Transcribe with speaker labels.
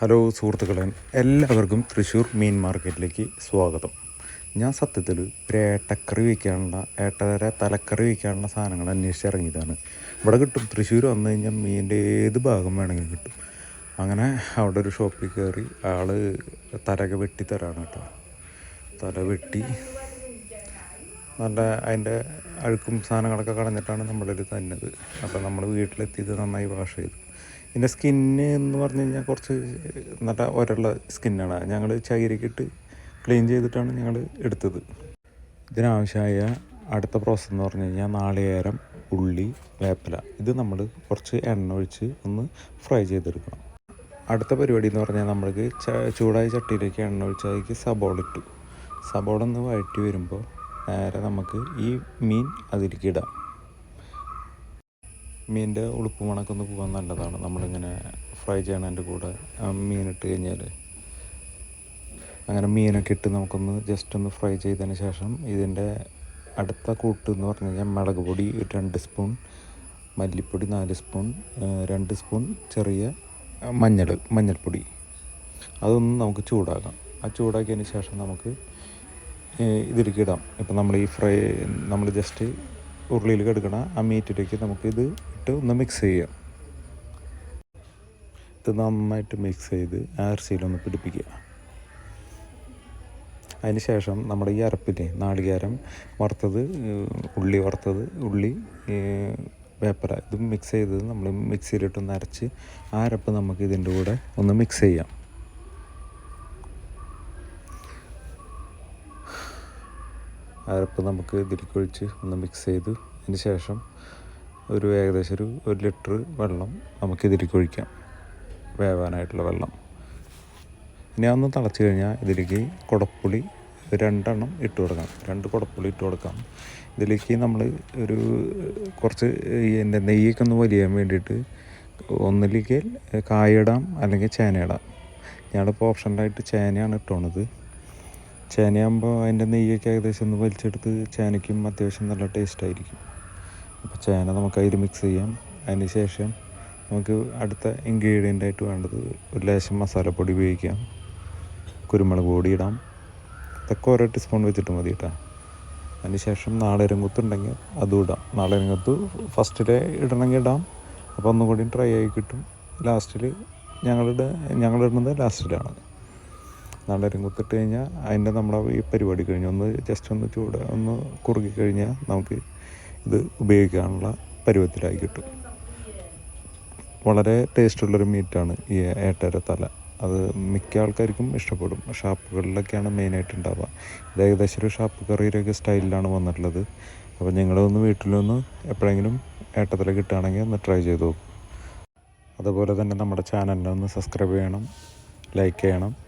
Speaker 1: Hello സുഹൃത്തുക്കളെ എല്ലാവർക്കും തൃശ്ശൂർ മീൻ മാർക്കറ്റിലേക്ക് സ്വാഗതം. ഞാൻ സത്യത്തിൽ ഒരു ഏട്ടക്കറി വയ്ക്കാനുള്ള ഏട്ടര തലക്കറി വയ്ക്കാനുള്ള സാധനങ്ങൾ അന്വേഷിച്ചിറങ്ങിയതാണ് ഇവിടെ കിട്ടും. തൃശ്ശൂർ വന്നു കഴിഞ്ഞാൽ മീനിന്റെ ഏത് ഭാഗം വേണമെങ്കിലും കിട്ടും. അങ്ങനെ അവിടെ ഒരു ഷോപ്പിൽ കയറി ആൾ തലക വെട്ടി തരാണ് കേട്ടോ. തല വെട്ടി നല്ല അതിന്റെ അഴുക്കും സാധനങ്ങളൊക്കെ കളഞ്ഞിട്ടാണ് നമ്മളിത് തന്നത്. അപ്പോൾ നമ്മൾ വീട്ടിലെത്തിയത് നന്നായി വാഷ് ചെയ്തു. ഇതിന്റെ സ്കിന്ന് എന്ന് പറഞ്ഞു കഴിഞ്ഞാൽ കുറച്ച് നല്ല ഒരള്ള സ്കിന്നാണ്. ഞങ്ങൾ ചകിരിക്കിട്ട് ക്ലീൻ ചെയ്തിട്ടാണ് ഞങ്ങൾ എടുത്തത്. ഇതിനാവശ്യമായ അടുത്ത പ്രോസസ്സ് എന്ന് പറഞ്ഞു കഴിഞ്ഞാൽ നാളികേരം ഉള്ളി വേപ്പില. ഇത് നമ്മൾ കുറച്ച് എണ്ണ ഒഴിച്ച് ഒന്ന് ഫ്രൈ ചെയ്തെടുക്കണം. അടുത്ത പരിപാടി എന്ന് പറഞ്ഞാൽ നമ്മൾക്ക് ചൂടായ ചട്ടിയിലേക്ക് എണ്ണ ഒഴിച്ച് സബോള ഇട്ടു. സബോള ഒന്ന് വഴറ്റി വരുമ്പോൾ നേരെ നമുക്ക് ഈ മീൻ അതിലേക്ക് ഇടാം. മീനിന്റെ ഉളുപ്പ് മണക്കൊന്ന് പോകാൻ നല്ലതാണ്. നമ്മളിങ്ങനെ ഫ്രൈ ചെയ്യണതിന്റെ കൂടെ. മീനിട്ട് കഴിഞ്ഞാൽ അങ്ങനെ മീനൊക്കെ ഇട്ട് നമുക്കൊന്ന് ജസ്റ്റ് ഒന്ന് ഫ്രൈ ചെയ്തതിന് ശേഷം ഇതിന്റെ അടുത്ത കൂട്ട് എന്ന് പറഞ്ഞു കഴിഞ്ഞാൽ മുളക് പൊടി രണ്ട് സ്പൂൺ മല്ലിപ്പൊടി നാല് സ്പൂൺ രണ്ട് സ്പൂൺ ചെറിയ മഞ്ഞൾ മഞ്ഞൾപ്പൊടി. അതൊന്ന് നമുക്ക് ചൂടാക്കാം. ആ ചൂടാക്കിയതിന് ശേഷം നമുക്ക് ഇതിലേക്ക് ഇടാം. ഇപ്പം നമ്മൾ ഈ ഫ്രൈ നമ്മൾ ജസ്റ്റ് ഉരുളിയിൽ കിടക്കണ ആ മീറ്റിലേക്ക് നമുക്ക് ഇത് ഇട്ട് ഒന്ന് മിക്സ് ചെയ്യാം. ഇത് നന്നായിട്ട് മിക്സ് ചെയ്ത് ആ പിടിപ്പിക്കുക. അതിന് ശേഷം നമ്മുടെ ഈ അരപ്പില്ലേ നാളികേരം വറുത്തത് ഉള്ളി വറുത്തത് ഉള്ളി പേപ്പർ ഇത് മിക്സ് ചെയ്തത് നമ്മൾ മിക്സിയിലിട്ടൊന്ന് അരച്ച് ആ അരപ്പ് നമുക്ക് ഇതിന്റെ കൂടെ ഒന്ന് മിക്സ് ചെയ്യാം. അരപ്പ് നമുക്ക് ഇതിലേക്ക് ഒഴിച്ച് ഒന്ന് മിക്സ് ചെയ്ത് അതിന് ശേഷം ഒരു ഏകദേശം ഒരു ഒരു ലിറ്റർ വെള്ളം നമുക്ക് ഇതിലേക്ക് ഒഴിക്കാം. വേവാനായിട്ടുള്ള വെള്ളം. ഇനി അതൊന്ന് തിളച്ച് കഴിഞ്ഞാൽ ഇതിലേക്ക് കുടപ്പുളി രണ്ടെണ്ണം ഇട്ട് കൊടുക്കാം. രണ്ട് കുടപ്പുളി ഇട്ട് കൊടുക്കാം. ഇതിലേക്ക് നമ്മൾ ഒരു കുറച്ച് എന്റെ നെയ്യൊക്കെ ഒന്ന് വലിയാൻ വേണ്ടിയിട്ട് ഒന്നിലേക്ക് കായിടാം അല്ലെങ്കിൽ ചേന ഇടാം ഞാനിപ്പോൾ ഓപ്ഷനിലായിട്ട് ചേനയാണ് ഇട്ടോണത്. ചേനയാകുമ്പോൾ അതിന്റെ നെയ്യൊക്കെ ഏകദേശം ഒന്ന് വലിച്ചെടുത്ത് ചേനയ്ക്കും അത്യാവശ്യം നല്ല ടേസ്റ്റ് ആയിരിക്കും. ചേന നമുക്ക് അതിൽ മിക്സ് ചെയ്യാം. അതിന് ശേഷം നമുക്ക് അടുത്ത ഇൻഗ്രീഡിയന്റ് ആയിട്ട് വേണ്ടത് ഒരു ലേശം മസാലപ്പൊടി ഉപയോഗിക്കാം. കുരുമുളക് പൊടി ഇടാം. ഇതൊക്കെ ഓരോ ടീസ്പൂൺ വെച്ചിട്ട് മതി കേട്ടോ. അതിന് ശേഷം നാളരങ്കുത്തുണ്ടെങ്കിൽ അതും ഇടാം. നാളരങ്കുത്ത് ഫസ്റ്റിലെ ഇടണമെങ്കിൽ ഇടാം. അപ്പോൾ ഒന്നും കൂടി ട്രൈ ആയി കിട്ടും. ലാസ്റ്റിൽ ഞങ്ങളുടെ ഞങ്ങളിടുന്നത് ലാസ്റ്റിലാണ് നാളേരം കുത്തിട്ട് കഴിഞ്ഞാൽ അതിന്റെ നമ്മുടെ ഈ പരിപാടി കഴിഞ്ഞ് ഒന്ന് ജസ്റ്റ് ഒന്ന് ചൂട് ഒന്ന് കുറുകി കഴിഞ്ഞാൽ നമുക്ക് ഇത് ഉപയോഗിക്കാനുള്ള പരുവത്തിലായി കിട്ടും. വളരെ ടേസ്റ്റുള്ളൊരു മീറ്റാണ് ഈ ഏട്ടര തല. അത് മിക്ക ആൾക്കാർക്കും ഇഷ്ടപ്പെടും. ഷാപ്പുകളിലൊക്കെയാണ് മെയിനായിട്ട് ഉണ്ടാവുക ഇത് ഏകദേശം ഒരു ഷാപ്പ് കറിയിലൊക്കെ സ്റ്റൈലിലാണ് വന്നിട്ടുള്ളത്. അപ്പോൾ നിങ്ങളൊന്ന് വീട്ടിലൊന്ന് എപ്പോഴെങ്കിലും ഏട്ടത്തല കിട്ടുകയാണെങ്കിൽ ഒന്ന് ട്രൈ ചെയ്ത് നോക്കും. അതുപോലെ തന്നെ നമ്മുടെ ചാനലിനെ ഒന്ന് സബ്സ്ക്രൈബ് ചെയ്യണം ലൈക്ക് ചെയ്യണം.